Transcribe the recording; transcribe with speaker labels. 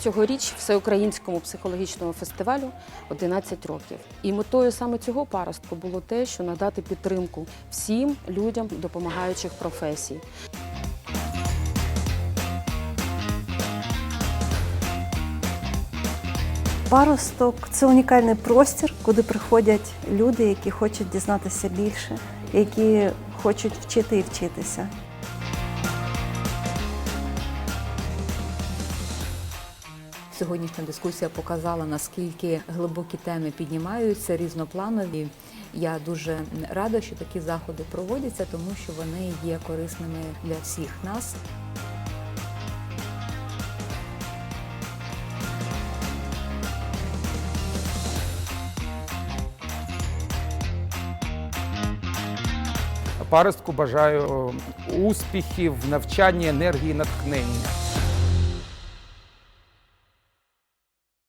Speaker 1: Цьогоріч всеукраїнському психологічному фестивалю 11 років. І метою саме цього паростку було те, що надати підтримку всім людям допомагаючих професій.
Speaker 2: Паросток це унікальний простір, куди приходять люди, які хочуть дізнатися більше, які хочуть вчити і вчитися.
Speaker 3: Сьогоднішня дискусія показала, наскільки глибокі теми піднімаються різнопланові. Я дуже рада, що такі заходи проводяться, тому що вони є корисними для всіх нас.
Speaker 4: Паростку бажаю успіхів, навчання, енергії, натхнення.